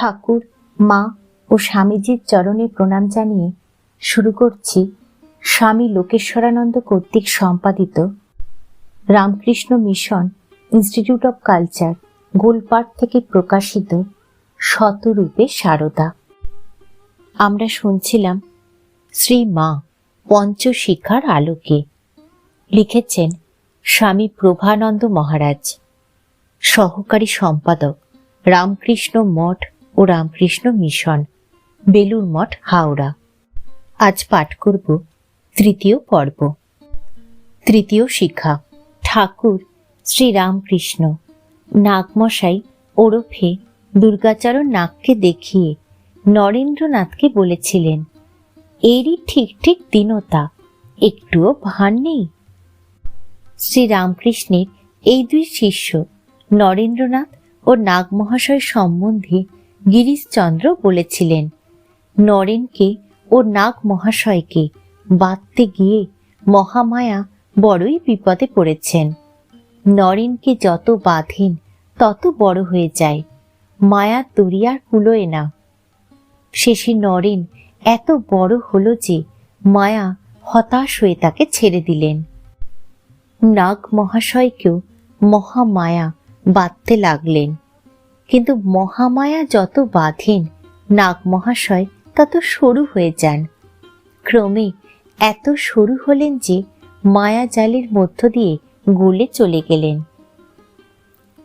ঠাকুর, মা ও স্বামীজির চরণে প্রণাম জানিয়ে শুরু করছি স্বামী লোকেশ্বরানন্দ কর্তৃক সম্পাদিত Ramakrishna Mission Institute of Culture Golpark থেকে প্রকাশিত শতরূপে সারদা। আমরা শুনছিলাম শ্রী মা পঞ্চশিখার আলোকে। লিখেছেন স্বামী প্রভানন্দ মহারাজ। সহকারী সম্পাদক রামকৃষ্ণ মঠ ও রামকৃষ্ণ মিশন বেলুর মঠ, হাওড়া। আজ পাঠ করব তৃতীয় পর্ব। তৃতীয় শিক্ষা, ঠাকুর শ্রী রামকৃষ্ণ নাগমশাই ওরফে দুর্গাচরণ নাগকে দেখিয়ে নরেন্দ্রনাথকে বলেছিলেন, এরই ঠিক ঠিক দীনতা, একটুও ভান নেই? শ্রীরামকৃষ্ণের এই দুই শিষ্য নরেন্দ্রনাথ ও নাগমহাশয় সম্বন্ধে গিরিশচন্দ্র বলেছিলেন, নরেনকে ও নাগ মহাশয়কে বাঁধতে গিয়ে মহামায়া বড়ই বিপদে পড়েছেন। নরেনকে যত বাঁধেন, তত বড় হয়ে যায়। মায়া দরিয়ার কুলোয় না। শেষে নরেন এত বড় হলো যে মায়া হতাশ হয়ে তাকে ছেড়ে দিলেন। নাগ মহাশয়কেও মহামায়া বাঁধতে লাগলেন। কিন্তু মহামায়া যত বাঁধেন নাগ মহাশয় তত সরু হয়ে যান। ক্রমে এত সরু হলেন যে মায়া জালের মধ্য দিয়ে গুলে চলে গেলেন।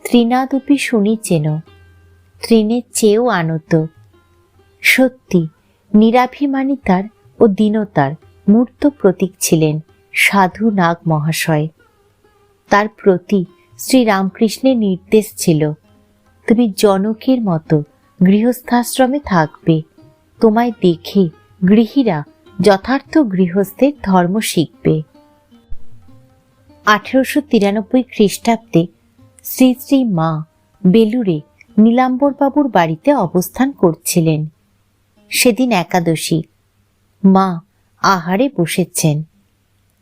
ত্রিনাদপি শুনিছেন, তৃণের চেয়েও আনত। সত্যি নিরাভিমানিতার ও দীনতার মূর্ত প্রতীক ছিলেন সাধু নাগ মহাশয় তার প্রতি শ্রীরামকৃষ্ণের নির্দেশ ছিল তুমি জনকের মতো গৃহস্থাশ্রমে থাকবে। তোমায় দেখে গৃহীরা যথার্থ গৃহস্থের ধর্ম শিখবে। আঠেরোশো তিরানব্বই খ্রিস্টাব্দে শ্রী শ্রী মা বেলুরে নীলাম্বরবাবুর বাড়িতে অবস্থান করছিলেন। সেদিন একাদশী। মা আহারে বসেছেন।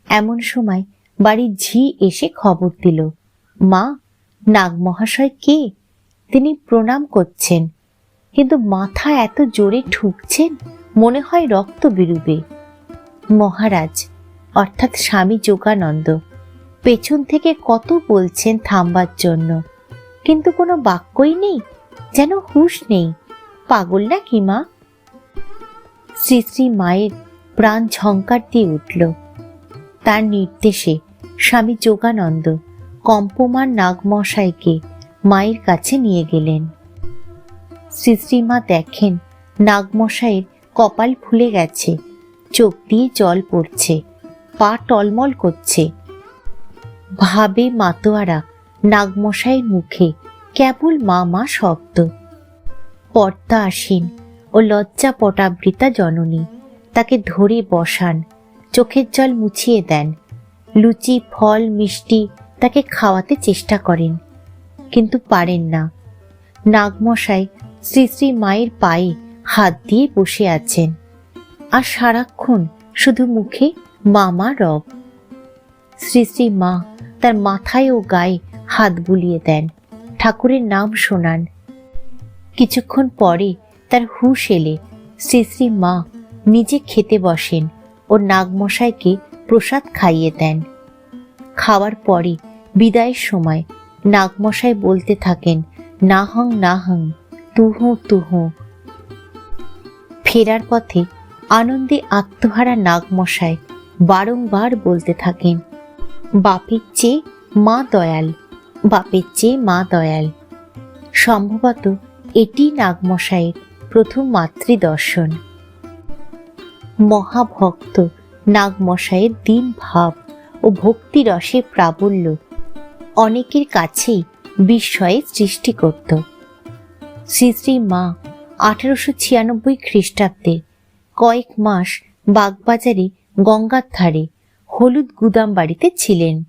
এমন সময় বাড়ির ঝি এসে খবর দিল, মা, নাগমহাশয় কে? তিনি প্রণাম করছেন। কিন্তু মাথা এত জোরে ঠুকছেন, মনে হয় রক্ত বিরুবে মহারাজ, অর্থাৎ স্বামী যোগানন্দ, পেছন থেকে কত বলছেন থামবার জন্য? কিন্তু কোনো বাক্যই নেই, যেন হুঁশ নেই। পাগল না কি মা? শ্রী শ্রী মায়ের প্রাণ ঝঙ্কার দিয়ে উঠল। তার নির্দেশে স্বামী যোগানন্দ, কম্পমান নাগমশাইকে মায়ের কাছে নিয়ে গেলেন। শ্রী শ্রীমা দেখেন নাগমশাইয়ের কপাল ফুলে গেছে, চোখ দিয়ে জল পড়ছে, পা টলমল করছে। ভাবে মাতোয়ারা নাগমশাইয়ের মুখে কেবল মা মা শব্দ। পর্দা আসেন ও লজ্জা পটাবৃতা জননী তাকে ধরে বসান, চোখের জল মুছিয়ে দেন। লুচি, ফল, মিষ্টি তাকে খাওয়াতে চেষ্টা করেন। কিন্তু পারেন না। নাগমশাই শ্রী শ্রী মায়ের পায়ে হাত দিয়ে বসে আছেন। আর সারাক্ষণ শুধু মুখে মামা রব। শ্রী শ্রী মা তার মাথায় ও গায়ে হাত বুলিয়ে দেন। ঠাকুরের নাম শোনান। কিছুক্ষণ পরে তার হুঁশ এলে শ্রী শ্রী মা নিজে খেতে বসেন ও নাগমশাইকে প্রসাদ খাইয়ে দেন। খাওয়ার পরে বিদায়ের সময় নাগমশাই বলতে থাকেন না হং না হং তুহু তুহু। ফেরার পথে আনন্দে আত্মহারা নাগমশাই বারংবার বলতে থাকেন, বাপের চেয়ে মা দয়াল, বাপের চেয়ে মা দয়াল। সম্ভবত এটি নাগমশাইয়ের প্রথম মাতৃদর্শন। মহাভক্ত নাগমশাইয়ের দিন ভাব ও ভক্তি রসে প্রাবল্য অনেকের কাছেই বিস্ময়ের সৃষ্টি করত। শ্রী শ্রী মা আঠারোশো ছিয়ানব্বই খ্রিস্টাব্দে কয়েক মাস বাগবাজারে গঙ্গার ধারে হলুদ গুদাম বাড়িতে ছিলেন।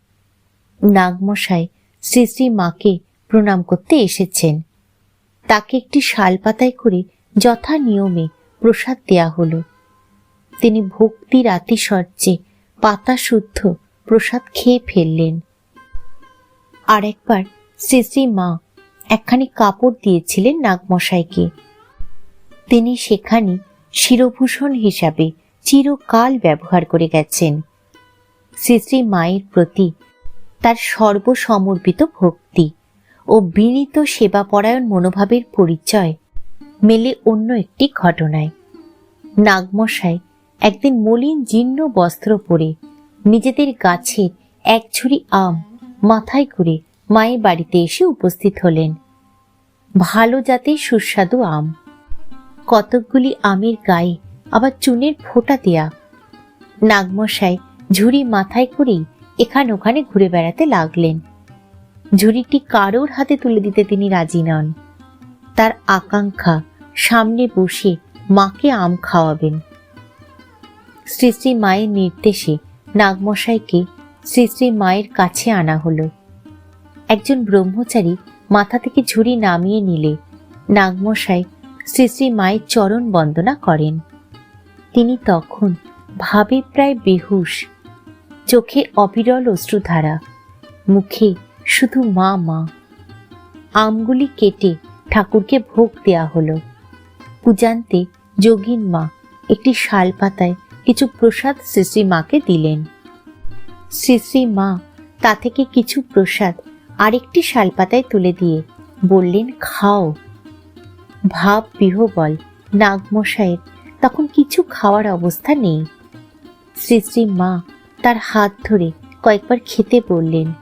নাগমশাই শ্রী শ্রী মাকে প্রণাম করতে এসেছেন। তাকে একটি শাল পাতায় করে যথা নিয়মে প্রসাদ দেয়া হলো। তিনি ভক্তির আতিশর্যে পাতা শুদ্ধ প্রসাদ খেয়ে ফেললেন। আর একবার শ্রী মা একখানি কাপড় দিয়েছিলেন নাগমশাইকে। তিনি সেখানে শিরভূষণ হিসাবে চিরকাল ব্যবহার করে গেছেন। শ্রী মায়ের প্রতি তার সর্বসমর্পিত ভক্তি ও বিনীত সেবাপরায়ণ মনোভাবের পরিচয় মেলে অন্য একটি ঘটনায়। নাগমশাই একদিন মলিন জীর্ণ বস্ত্র পরে নিজেদের গাছের এক ঝুড়ি আম মাথায় করে মায়ের বাড়িতে এসে উপস্থিত হলেন। ভালো জাতের সুস্বাদু আম। কতকগুলি আমের গায়ে আবার চুনের ফোঁটা দেয়া। নাগমশাই ঝুড়ি মাথায় করেই এখান ওখানে ঘুরে বেড়াতে লাগলেন। ঝুড়িটি কারোর হাতে তুলে দিতে তিনি রাজি নন। তার আকাঙ্ক্ষা সামনে বসে মাকে আম খাওয়াবেন। শ্রী শ্রী মায়ের নির্দেশে নাগমশাইকে শ্রী শ্রী মায়ের কাছে আনা হলো। একজন ব্রহ্মচারী মাথা থেকে ঝুড়ি নামিয়ে নিলে নাগমশাই শ্রী শ্রী মায়ের চরণ বন্দনা করেন। তিনি তখন ভাবে প্রায় বেহুশ, চোখে অবিরল অশ্রুধারা, মুখে শুধু মা মা। আমগুলি কেটে ঠাকুরকে ভোগ দেয়া হলো। পূজান্তে যোগিন মা একটি শাল পাতায় কিছু প্রসাদ শ্রী মাকে দিলেন। শ্রী মা, তা থেকে কিছু প্রসাদ আরেকটি শালপাতায় তুলে দিয়ে বললেন, খাও। ভাব বিহবল। নাগমশাইয়ের তখন কিছু খাওয়ার অবস্থা নেই। শ্রী শ্রী মা তার হাত ধরে কয়েকবার খেতে বললেন।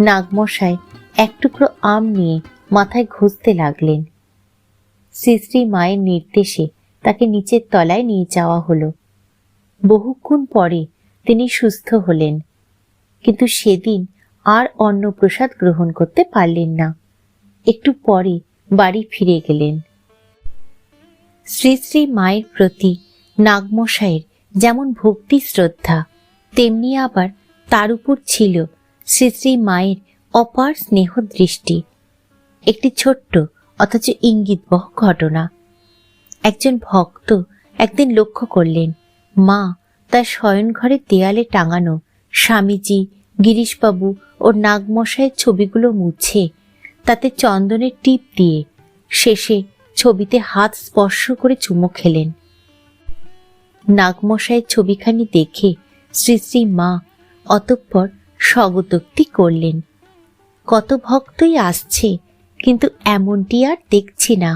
নাগমশাই এক টুকরো আম নিয়ে মাথায় ঘষতে লাগলেন। শ্রী শ্রী মায়ের নির্দেশে তাকে নিচের তলায় নিয়ে যাওয়া হলো। বহুক্ষণ পরে তিনি সুস্থ হলেন। কিন্তু সেদিন আর অন্নপ্রসাদ গ্রহণ করতে পারলেন না। একটু পরে বাড়ি ফিরে গেলেন। শ্রী শ্রী মায়ের প্রতি নাগমশাইয়ের যেমন ভক্তি শ্রদ্ধা, তেমনি আবার তার উপর ছিল শ্রী শ্রী মায়ের অপার স্নেহ দৃষ্টি। একটি ছোট্ট অথচ ইঙ্গিতবহ ঘটনা। একজন ভক্ত একদিন লক্ষ্য করলেন, মা তার শয়নঘরের দেয়ালে টাঙানো স্বামীজি, গিরিশবাবু ও নাগমশাইয়ের ছবিগুলো মুছে, তাতে চন্দনের টিপ দিয়ে শেষে ছবিতে হাত স্পর্শ করে চুমো খেলেন। নাগমশাইয়ের ছবিখানি দেখে শ্রী শ্রী মা অতঃপর স্বগতোক্তি করলেন। কত ভক্তই আসছে, কিন্তু এমনটি আর দেখছি না।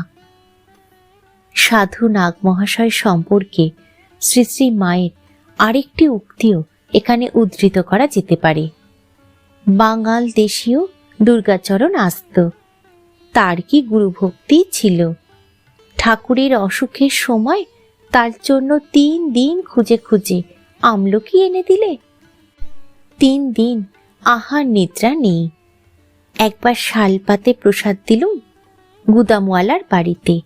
সাধু নাগ মহাশয় সম্পর্কে শ্রী শ্রী মায়ের আরেকটি উক্তিও এখানে উদ্ধৃত করা যেতে পারে। বাঙাল দেশীয় দুর্গাচরণ আসত। তার কি গুরুভক্তি ছিল? ঠাকুরের অসুখের সময় তার জন্য তিন দিন খুঁজে খুঁজে আমলকি এনে দিলে? তিন দিন আহার নিদ্রা নেই। একবার শালপাতে প্রসাদ দিলুম, গুদামওয়ালার বাড়িতে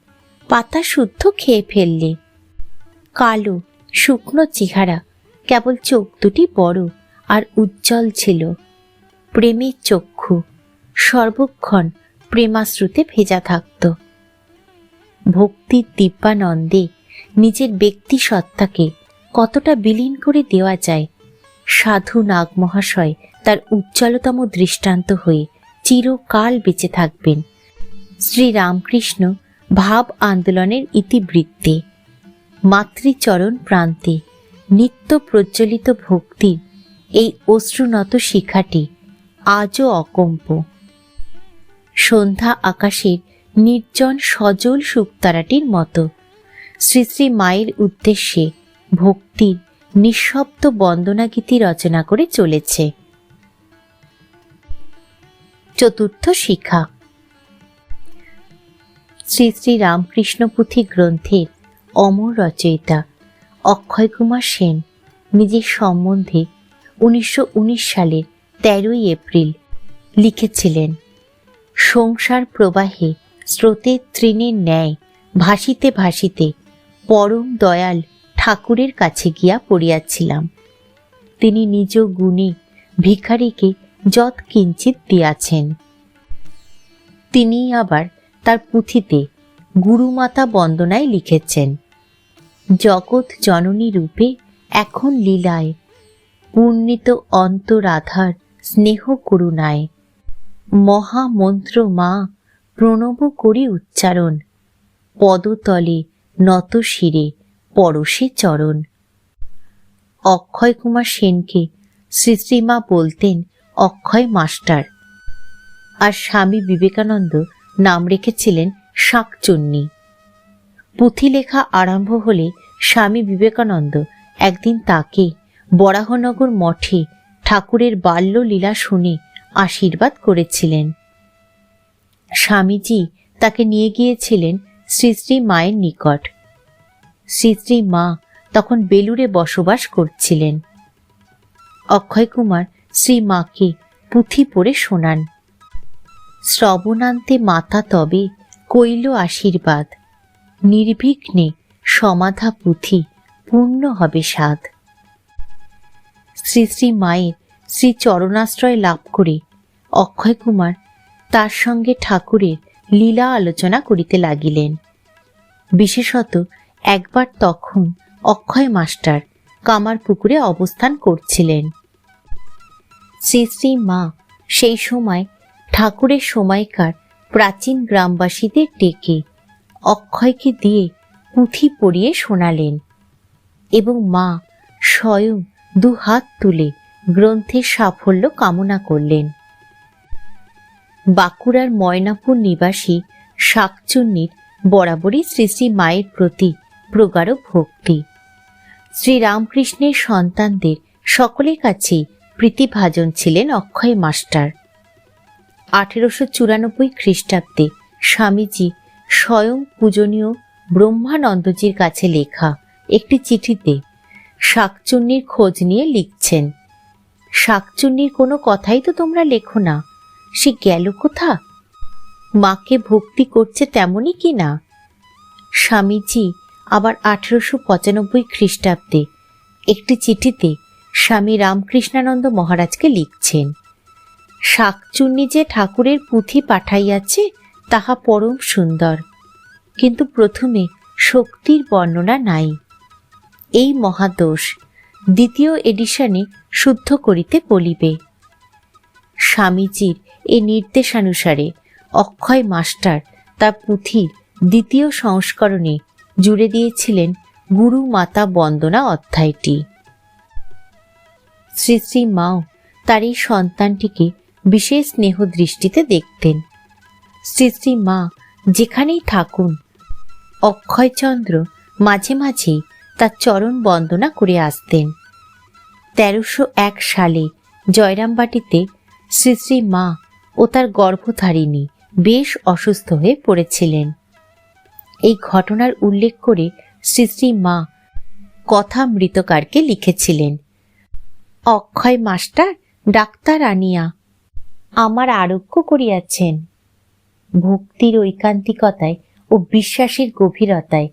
পাতা শুদ্ধ খেয়ে ফেললে। কালো, শুকনো চেহারা কেবল চোখ দুটি বড় আর উজ্জ্বল ছিল। প্রেমের চক্ষু, সর্বক্ষণ প্রেমাশ্রুতে ভেজা থাকত। ভক্তির দিব্যানন্দে নিজের ব্যক্তি সত্তাকে কতটা বিলীন করে দেওয়া যায়, সাধু নাগ মহাশয় তার উজ্জ্বলতম দৃষ্টান্ত হয়ে চিরকাল বেঁচে থাকবেন। শ্রী রামকৃষ্ণ ভাব আন্দোলনের ইতিবৃত্তে, মাতৃচরণ প্রান্তে নিত্য প্রজ্বলিত ভক্তি এই অশ্রুনত শিখাটি আজও অকম্প। সন্ধ্যা আকাশের নির্জন সজল শুকতারাটির মতো। শ্রী শ্রী মায়ের উদ্দেশ্যে ভক্তির নিঃশব্দ বন্দনাগীতি রচনা করে চলেছে। চতুর্থ শিখা। শ্রী শ্রী রামকৃষ্ণ পুঁথি গ্রন্থের অমর রচয়িতা অক্ষয় কুমার সেন, নিজের সম্বন্ধে উনিশশো উনিশ সালের তেরোই এপ্রিল লিখেছিলেন, সংসার প্রবাহে স্রোতের তৃণের ন্যায় ভাসিতে ভাসিতে পরম দয়াল ঠাকুরের কাছে গিয়া পড়িয়াছিলাম। তিনি নিজ গুণে ভিখারিকে যৎ কিঞ্চিত দিয়াছেন। তিনি আবার তার পুঁথিতে গুরুমাতা বন্দনায় লিখেছেন জগৎ জননী রূপে এখন লীলায়, পূর্ণিত অন্তরাধার স্নেহ করুণায়। মহামন্ত্র মা, প্রণব করি উচ্চারণ। পদতলে নত শিরে, পরশে চরণ। অক্ষয় কুমার সেনকে শ্রীশ্রীমা বলতেন অক্ষয় মাস্টার। আর স্বামী বিবেকানন্দ নাম রেখেছিলেন শাকচুন্নি। পুঁথি লেখা আরম্ভ হলে স্বামী বিবেকানন্দ একদিন তাকে বরাহনগর মঠে ঠাকুরের বাল্য লীলা শুনে আশীর্বাদ করেছিলেন। স্বামীজি তাকে নিয়ে গিয়েছিলেন শ্রী শ্রী মায়ের নিকট। শ্রী শ্রী মা তখন বেলুড়ে বসবাস করছিলেন। অক্ষয় কুমার শ্রী মাকে পুঁথি পড়ে শোনান। শ্রবণান্তে মাতা তবে কইল আশীর্বাদ। নির্বিঘ্নে সমাধা পুঁথি পূর্ণ হবে সাধ। শ্রী শ্রী মায়ের শ্রী চরণাশ্রয় লাভ করে অক্ষয় কুমার তার সঙ্গে ঠাকুরের লীলা আলোচনা করিতে লাগিলেন। বিশেষত একবার তখন অক্ষয় মাস্টার কামার পুকুরে অবস্থান করছিলেন। শ্রী শ্রী মা সেই সময় ঠাকুরের সময়কার প্রাচীন গ্রামবাসীদের ডেকে অক্ষয়কে দিয়ে পুঁথি পড়িয়ে শোনালেন এবং মা স্বয়ং দু হাত তুলে গ্রন্থের সাফল্য কামনা করলেন। বাঁকুড়ার ময়নাপুর নিবাসী শাকচুন্নির বরাবরই শ্রী শ্রী মায়ের প্রতি প্রগাঢ় ভক্তি। শ্রীরামকৃষ্ণের সন্তানদের সকলের কাছেই প্রীতিভাজন ছিলেন অক্ষয় মাস্টার। আঠেরোশো চুরানব্বই খ্রিস্টাব্দে স্বামীজি স্বয়ং পূজনীয় ব্রহ্মানন্দজির কাছে লেখা একটি চিঠিতে শাকচুন্নির খোঁজ নিয়ে লিখছেন। শাকচুন্নির কোনো কথাই তো তোমরা লেখো না। সে গেল কোথা? মাকে ভক্তি করছে তেমনই কি না? স্বামীজি আবার আঠেরোশো পঁচানব্বই খ্রিস্টাব্দে একটি চিঠিতে স্বামী রামকৃষ্ণানন্দ মহারাজকে লিখছেন, শাকচুন্নি যে ঠাকুরের পুঁথি পাঠাইয়াছে তাহা পরম সুন্দর। কিন্তু প্রথমে শক্তির বর্ণনা নাই। এই মহাদোষ দ্বিতীয় এডিশনে শুদ্ধ করিতে বলিবে। স্বামীজির এ নির্দেশানুসারে অক্ষয় মাস্টার তার পুঁথির দ্বিতীয় সংস্করণে জুড়ে দিয়েছিলেন গুরু মাতা বন্দনা অধ্যায়টি। শ্রী শ্রী মাও তার এই সন্তানটিকে বিশেষ স্নেহ দৃষ্টিতে দেখতেন। শ্রী শ্রী মা, যেখানেই থাকুন। অক্ষয়চন্দ্র মাঝে মাঝেই তার চরণ বন্দনা করে আসতেন। তেরোশো এক সালে জয়রামবাটিতে শ্রী শ্রী মা ও তার গর্ভধারিণী বেশ অসুস্থ হয়ে পড়েছিলেন। এই ঘটনার উল্লেখ করে শ্রী শ্রী মা কথা মৃতকারকে লিখেছিলেন, অক্ষয় মাস্টার ডাক্তার আনিয়া আমার আরোগ্য করিয়াছেন। ভক্তির ঐকান্তিকতায় ও বিশ্বাসের গভীরতায়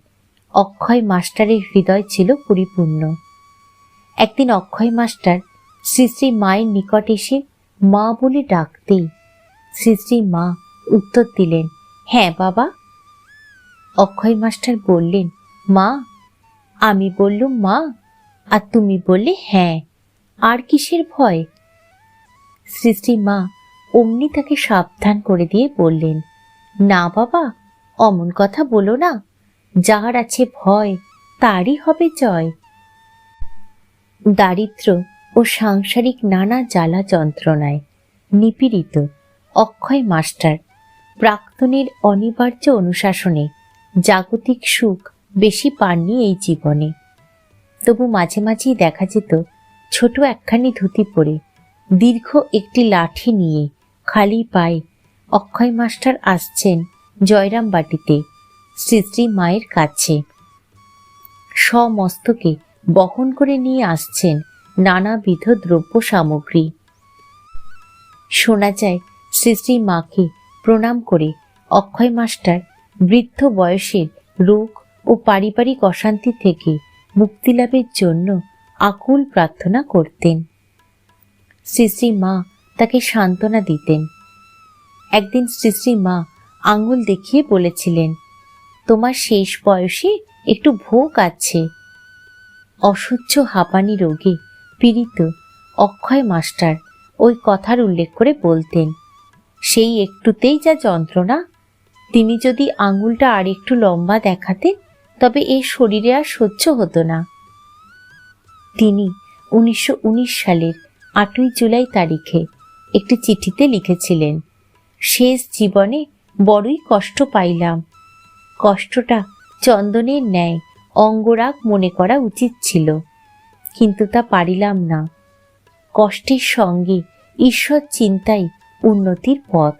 অক্ষয় মাস্টারের হৃদয় ছিল পরিপূর্ণ। একদিন অক্ষয় মাস্টার শ্রী শ্রী মায়ের নিকট এসে মা বলে ডাকতেই শ্রী শ্রী মা উত্তর দিলেন হ্যাঁ বাবা। অক্ষয় মাস্টার বললেন, মা। আমি বললুম, মা। আর তুমি বললে হ্যাঁ। আর কিসের ভয়? শ্রী শ্রী মা অমনি তাকে সাবধান করে দিয়ে বললেন না বাবা, অমন কথা বলো না। যার আছে ভয়, তারই হবে জয়। দারিদ্র ও সাংসারিক নানা জ্বালা যন্ত্রণায় নিপীড়িত অক্ষয় মাস্টার প্রাক্তনের অনিবার্য অনুশাসনে জাগতিক সুখ বেশি পাননি এই জীবনে। তবু মাঝে মাঝেই দেখা যেত ছোট একখানি ধুতি পরে দীর্ঘ একটি লাঠি নিয়ে খালি পায়ে অক্ষয় মাস্টার আসছেন জয়রাম বাটিতে শ্রী শ্রী মায়ের কাছে। সমস্তকে বহন করে নিয়ে আসছেন নানাবিধ দ্রব্য সামগ্রী শোনা যায়, শ্রী শ্রী মাকে প্রণাম করে অক্ষয় মাস্টার বৃদ্ধ বয়সের রোগ ও পারিবারিক অশান্তি থেকে মুক্তিলাভের জন্য আকুল প্রার্থনা করতেন। শ্রী মা তাকে সান্ত্বনা দিতেন। একদিন শ্রী মা আঙুল দেখিয়ে বলেছিলেন, তোমার শেষ বয়সে একটু ভোগ আছে। অসহ্য হাঁপানি রোগে পীড়িত অক্ষয় মাস্টার ওই কথার উল্লেখ করে বলতেন, সেই একটুতেই যা যন্ত্রণা। তিনি যদি আঙুলটা আর একটু লম্বা দেখাতেন, তবে এ শরীরে আর সহ্য হতো না। তিনি উনিশশো উনিশ সালের আটই জুলাই তারিখে একটি চিঠিতে লিখেছিলেন শেষ জীবনে বড়ই কষ্ট পাইলাম। কষ্টটা চন্দনের ন্যায় অঙ্গরাগ মনে করা উচিত ছিল, কিন্তু তা পারিলাম না। কষ্টের সঙ্গে ঈশ্বর চিন্তাই উন্নতির পথ।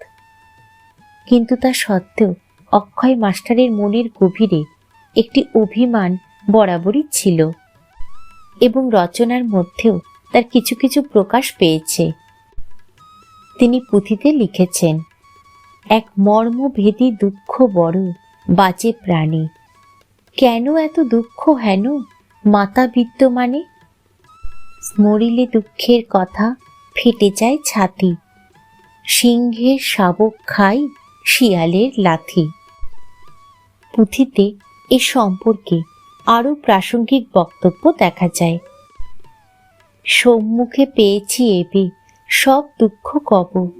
কিন্তু তা সত্ত্বেও অক্ষয় মাস্টারের মনের গভীরে একটি অভিমান বরাবরই ছিল এবং রচনার মধ্যেও তার কিছু কিছু প্রকাশ পেয়েছে। তিনি পুঁথিতে লিখেছেন, এক মর্মভেদী দুঃখ বড় বাজে প্রাণী। কেন এত দুঃখ হেন, মাতা বিদ্যমানে স্মরিলে দুঃখের কথা, ফেটে যায় ছাতি। সিংহের শাবক খাই, শিয়ালের লাথি। পুঁথিতে এ সম্পর্কে আরও প্রাসঙ্গিক বক্তব্য দেখা যায়। সম্মুখে পেয়েছি এবে সব দুঃখ কব।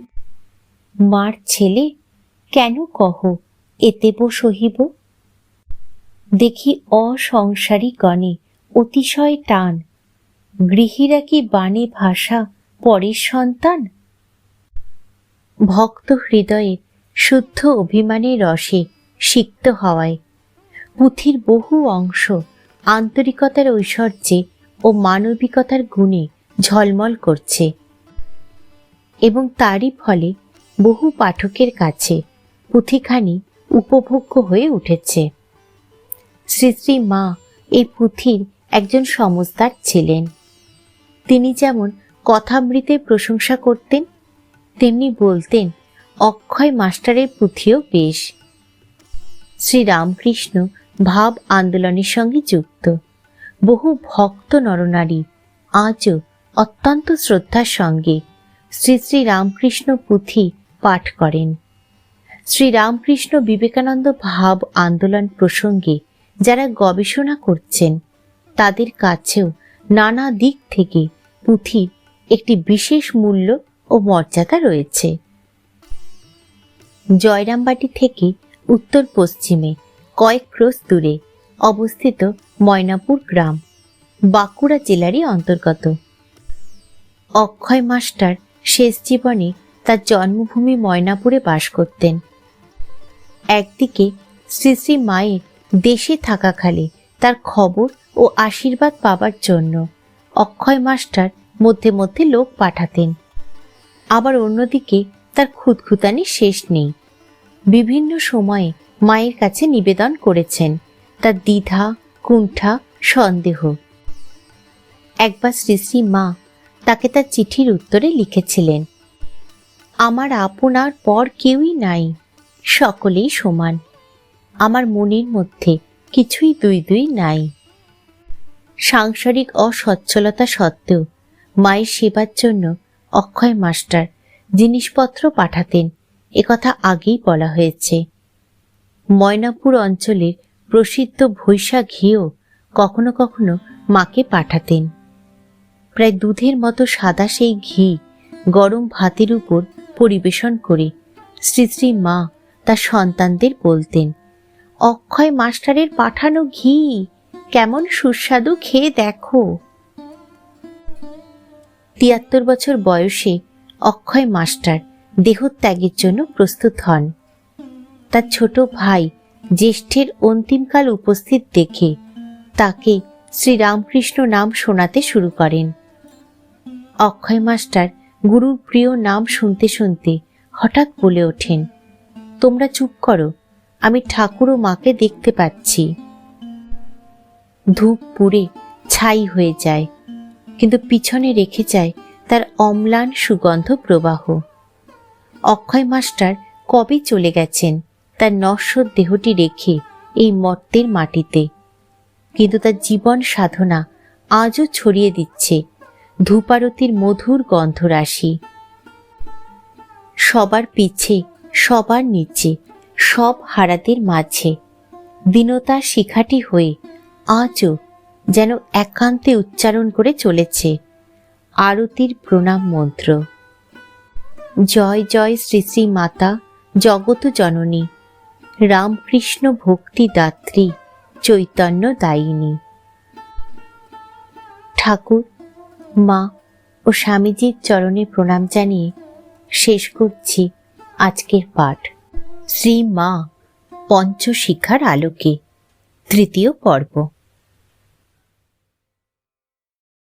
মার ছেলে, কেন কহ এতেব সহিব? দেখি অসংসারী গণে অতিশয় টান। গৃহীরা কি বাণে ভাষা পরের সন্তান? ভক্ত হৃদয়ে শুদ্ধ অভিমানের রসে সিক্ত হওয়ায়। পুঁথির বহু অংশ আন্তরিকতার ঐশ্বর্যে ও মানবিকতার গুণে ঝলমল করছে। এবং তারই ফলে বহু পাঠকের কাছে পুঁথিখানি উপভোগ্য হয়ে উঠেছে। শ্রী শ্রী মা এই পুঁথির একজন সমজদার ছিলেন। তিনি যেমন কথামৃতের প্রশংসা করতেন, তেমনি বলতেন, অক্ষয় মাস্টারের পুঁথিও বেশ। শ্রীরামকৃষ্ণ ভাব আন্দোলনের সঙ্গে যুক্ত। বহু ভক্ত নরনারী আজও অত্যন্ত শ্রদ্ধার সঙ্গে শ্রী শ্রী রামকৃষ্ণ পুঁথি পাঠ করেন। শ্রীরামকৃষ্ণ বিবেকানন্দ ভাব আন্দোলন প্রসঙ্গে যারা গবেষণা করছেন, তাদের কাছেও নানা দিক থেকে পুঁথির একটি বিশেষ মূল্য ও মর্যাদা রয়েছে। জয়রামবাটি থেকে উত্তর পশ্চিমে কয়েক ক্রোশ দূরে অবস্থিত ময়নাপুর গ্রাম, বাঁকুড়া জেলারই অন্তর্গত। অক্ষয় মাস্টার শেষ জীবনে তার জন্মভূমি ময়নাপুরে বাস করতেন। একদিকে শ্রী শ্রী মায়ের দেশে থাকাকালে তার খবর ও আশীর্বাদ পাবার জন্য অক্ষয় মাস্টার মধ্যে মধ্যে লোক পাঠাতেন। আবার অন্যদিকে তার খুদখুতানি শেষ নেই। বিভিন্ন সময়ে মায়ের কাছে নিবেদন করেছেন, তার দ্বিধা, কুণ্ঠা, সন্দেহ। একবার শ্রী শ্রী মা তাকে তার চিঠির উত্তরে লিখেছিলেন, আমার আপনার পর কেউই নাই, সকলেই সমান। আমার মনের মধ্যে কিছুই দুই দুই নাই। সাংসারিক অসচ্ছলতা সত্ত্বেও মায়ের সেবার জন্য অক্ষয় মাস্টার জিনিসপত্র পাঠাতেন একথা আগেই বলা হয়েছে। ময়নাপুর অঞ্চলের প্রসিদ্ধ ভৈষা ঘিও কখনো কখনো মাকে পাঠাতেন। প্রায় দুধের মতো সাদা সেই ঘি গরম ভাতের উপর পরিবেশন করে শ্রী শ্রী মা তার সন্তানদের বলতেন, অক্ষয় মাস্টারের পাঠানো ঘি, কেমন সুস্বাদু খেয়ে দেখো। তিয়াত্তর বছর বয়সে অক্ষয় মাস্টার দেহত্যাগের জন্য প্রস্তুত হন। তার ছোট ভাই জ্যেষ্ঠের অন্তিমকাল উপস্থিত দেখে তাকে শ্রীরামকৃষ্ণ নাম শোনাতে শুরু করেন। অক্ষয় মাস্টার গুরুর প্রিয় নাম শুনতে শুনতে হঠাৎ বলে ওঠেন, তোমরা চুপ করো, আমি ঠাকুর ও মাকে দেখতে পাচ্ছি। ধূপ পুড়ে ছাই হয়ে যায়, কিন্তু পিছনে রেখে যায় তার অম্লান সুগন্ধ প্রবাহ। অক্ষয় মাস্টার কবে চলে গেছেন তার নশ্বর দেহটি রেখে এই মর্তের মাটিতে, কিন্তু তার জীবন সাধনা আজও ছড়িয়ে দিচ্ছে ধূপারতির মধুর গন্ধরাশি। সবার পিছে, সবার নিচে, সব হারাদের মাঝে দীনতার শিখাটি হয়ে আজও যেন একান্তে উচ্চারণ করে চলেছে আরতির প্রণাম মন্ত্র। জয় জয় শ্রী শ্রী মাতা জগত জননী, রামকৃষ্ণ ভক্তি দাত্রী, চৈতন্য দায়িনী। ঠাকুর মা ও স্বামীজির চরণে প্রণাম জানিয়ে শেষ করছি আজকের পাঠ। শ্রী মা, পঞ্চশিখার আলোকে, তৃতীয় পর্ব।